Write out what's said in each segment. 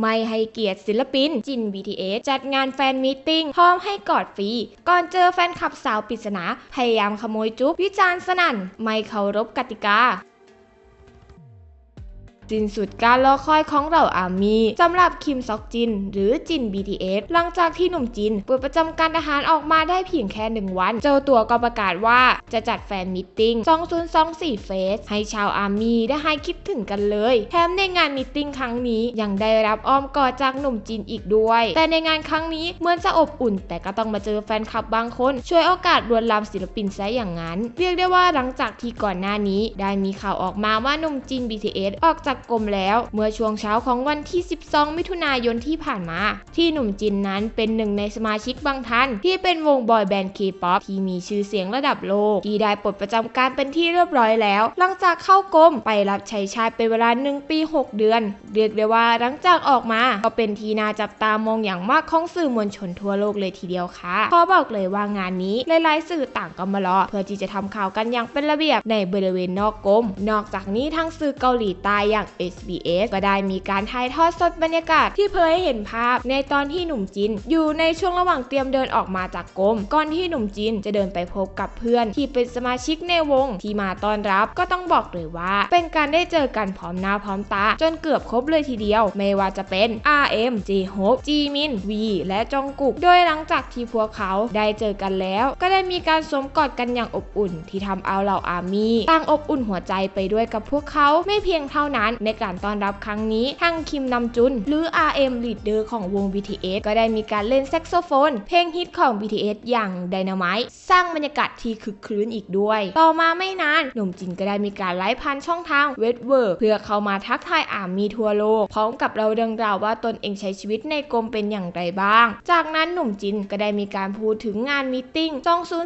ไม่ให้เกียรติศิลปิน จิน BTS จัดงานแฟนมีตติ้งพร้อมให้กอดฟรี ก่อนเจอแฟนคลับสาวปริศนา พยายามขโมยจุ๊บวิจารณ์สนั่น ไม่เคารพกติกา สิ้นสุดการรอคอยของเราอามีสำหรับคิมซอกจิน หรือจิน BTS หลังจากที่หนุ่มจินเปลดประจำการทหารออกมาได้เพียงแค่หนึ่งวัน เจ้าตัวก็ประกาศว่าจะจัดแฟนมิทติ้ง 2024 เฟส ให้ชาวอามีได้ให้คิดถึงกันเลย แถมในงานมิทติ้งครั้งนี้ยังได้รับอ้อมกอดจากหนุ่มจินอีกด้วย แต่ในงานครั้งนี้เหมือนจะอบอุ่น แต่ก็ต้องมาเจอแฟนคลับบางคนช่วยโอกาสลวนลามศิลปินซะอย่างนั้น เรียกได้ว่าหลังจากที่ก่อนหน้านี้ ได้มีข่าวออกมาว่าหนุ่มจิน BTS ออกจากกรมแล้ว เมื่อช่วงเช้าของวันที่ 12 มิถุนายนที่ผ่านมา ที่หนุ่มจินนั้นเป็นหนึ่งในสมาชิกบางท่าน ที่เป็นวงบอยแบนด์เคป๊อปที่มีชื่อเสียงระดับโลก ที่ได้ปลดประจำการเป็นที่เรียบร้อยแล้ว หลังจากเข้ากรมไปรับใช้ชาติเป็นเวลา 1 ปี 6 เดือน เรียกได้ว่าหลังจากออกมา ก็เป็นที่น่าจับตามองอย่างมากของสื่อมวลชนทั่วโลกเลยทีเดียวค่ะขอบอกเลยว่างานนี้หลายๆสื่อต่างก็มารอเพื่อที่จะทำข่าวกันอย่างเป็นระเบียบในบริเวณนอกกรมนอกจากนี้ทางสื่อเกาหลีใต้อย่าง SBS ก็ได้มีการถ่ายทอดสดบรรยากาศที่เผยให้เห็นภาพ ในตอนที่หนุ่มจิน อยู่ในช่วงระหว่างเตรียมเดินออกมาจากกรมก่อนที่หนุ่มจินจะเดินไปพบกับเพื่อน ที่เป็นสมาชิกในวงที่มาต้อนรับก็ต้องบอกเลยว่า เป็นการได้เจอกันพร้อมหน้าพร้อมตา จนเกือบครบเลยทีเดียว ไม่ว่าจะเป็น RM J-Hope จีมิน V และจองกุก โดยหลังจากที่พวกเขาได้เจอกันแล้ว ก็ได้มีการสวมกอดกันอย่างอบอุ่น ที่ทำเอาเหล่าอาร์มี่ต่างอบอุ่นหัวใจไปด้วยกับพวกเขาไม่เพียงเท่านั้นในการต้อนรับครั้งนี้ทั้งคิมนำจุน หรือ RM Leader ของวง BTS ก็ได้มีการเล่นแซกโซโฟน เพลงฮิตของ BTS อย่าง Dynamite สร้างบรรยากาศที่คึกครื้นอีกด้วย ต่อมาไม่นานหนุ่มจินก็ได้มีการไลฟ์ผ่านช่องทางเวทเวิร์เพื่อเข้ามาทักทายอาร์มีทั่วโลก พร้อมกับเราเรื่องราวว่าตนเองใช้ชีวิตในกรมเป็นอย่างไรบ้าง จากนั้นหนุ่มจินก็ได้มีการพูดถึงงานมีตติ้ง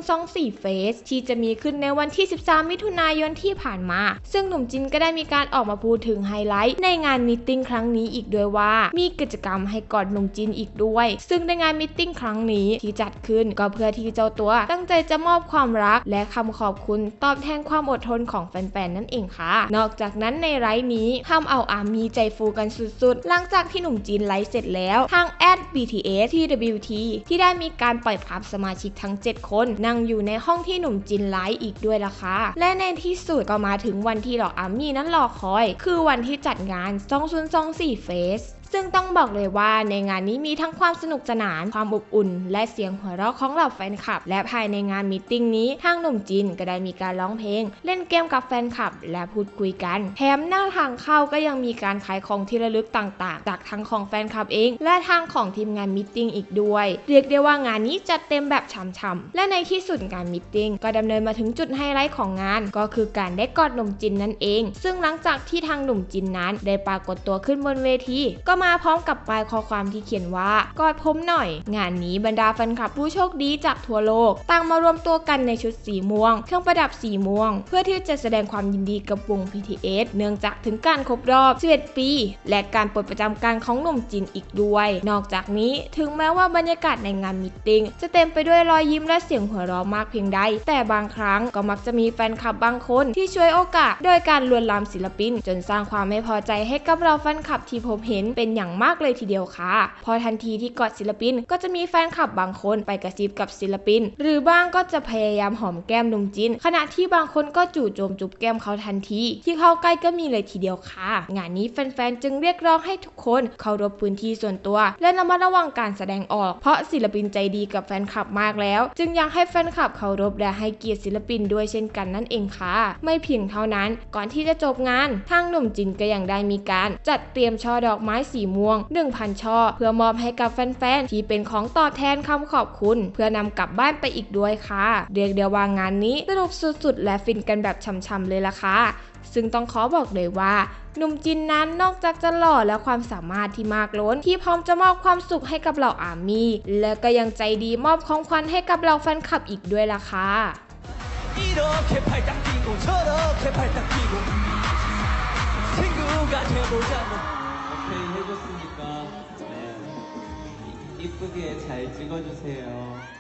2024เฟสที่จะมีขึ้นในวันที่ 13 มิถุนายนที่ผ่านมา ซึ่งหนุ่มจินก็ได้มีการออกมาพูดถึงไฮไลท์ในงานมีตติ้งครั้งนี้อีกด้วยว่า มีกิจกรรมให้กอดหนุ่มจินอีกด้วย ซึ่งในงานมีตติ้งครั้งนี้ที่จัดขึ้นก็เพื่อที่เจ้าตัวตั้งใจจะมอบความรัก และคำขอบคุณตอบแทนความอดทนของแฟนๆนั่นเองค่ะ นอกจากนั้นในไลฟ์นี้ทำเอาอามีใจฟูกันสุดๆ หลังจากที่หนุ่มจินไลฟ์เสร็จแล้ว ทางแอด BTS TWT ที่ได้มีการปล่อยภาพสมาชิกทั้ง 7 คน นั่งอยู่ในห้องที่หนุ่มจินไลฟ์อีกด้วยล่ะค่ะและในที่สุดก็มาถึงวันที่เหล่าอามี่นั้นรอคอย คือวันวันที่จัดงานซองซุนซองสี่เฟส ซึ่งต้องบอกเลยว่าในงานนี้มีทั้งความสนุกสนาน ความอบอุ่น และเสียงหัวเราะของเหล่าแฟนคลับ และภายในงานมีตติ้งนี้ทางหนุ่มจินก็ได้มีการร้องเพลง เล่นเกมกับแฟนคลับ และพูดคุยกันแถมหน้าทางเข้าก็ยังมีการขายของที่ระลึกต่างๆ จากทั้งของแฟนคลับเอง และทางของทีมงานมีตติ้งอีกด้วย เรียกได้ว่างานนี้จัดเต็มแบบช่ำๆและในที่สุดงานมีตติ้งก็ดำเนินมาถึงจุดไฮไลท์ของงาน ก็คือการได้กอดหนุ่มจินนั่นเอง ซึ่งหลังจากที่ทางหนุ่มจินนั้น ได้ปรากฏตัวขึ้นบนเวทีก็มาพร้อมกับป้ายข้อความที่เขียนว่ากอดผมหน่อย งานนี้บรรดาแฟนคลับผู้โชคดีจากทั่วโลก ต่างมารวมตัวกันในชุดสีม่วง เครื่องประดับสีม่วง เพื่อที่จะแสดงความยินดีกับวง BTS เนื่องจากถึงการครบรอบ11ปี และการปลดประจำการของหนุ่มจินอีกด้วย นอกจากนี้ถึงแม้ว่าบรรยากาศในงานมิทติ้งจะเต็มไปด้วยรอยยิ้มและเสียงหัวเราะมากเพียงใด แต่บางครั้งก็มักจะมีแฟนคลับบางคนที่ช่วยโอกาส โดยการลวนลามศิลปิน จนสร้างความไม่พอใจให้กับเราแฟนคลับที่พบเห็นเป็นอย่างมากเลยทีเดียวค่ะ พอทันทีที่กอดศิลปิน ก็จะมีแฟนคลับบางคนไปกระซิบกับศิลปิน หรือบ้างก็จะพยายามหอมแก้มหนุ่มจิน ขณะที่บางคนก็จู่โจมจุบแก้มเขาทันที ที่เข้าใกล้ก็มีเลยทีเดียวค่ะ งานนี้แฟนๆจึงเรียกร้องให้ทุกคนเคารพพื้นที่ส่วนตัว และระมัดระวังการแสดงออก เพราะศิลปินใจดีกับแฟนคลับมากแล้ว จึงอยากให้แฟนคลับเคารพและให้เกียรติศิลปินด้วยเช่นกันนั่นเองค่ะ ไม่เพียงเท่านั้น ก่อนที่จะจบงาน ทางหนุ่มจินก็ยังได้มีการ จัดเตรียมช่อดอกไม้สีม่วง 1,000 ช่อ เพื่อมอบให้กับแฟนๆที่เป็นของตอบแทนคำขอบคุณ เพื่อนำกลับบ้านไปอีกด้วยค่ะ เรียกได้ว่างานนี้สนุกสุดๆ และฟินกันแบบช่ำๆเลยล่ะค่ะซึ่งต้องขอบอกเลยว่าหนุ่มจินนั้นนอกจากจะหล่อและความสามารถที่มากล้น ที่พร้อมจะมอบความสุขให้กับเหล่าอามี่ และก็ยังใจดีมอบของขวัญให้กับเหล่าแฟนคลับอีกด้วยล่ะค่ะ 오케이 해줬으니까 네. 이- 이쁘게 잘 찍어주세요.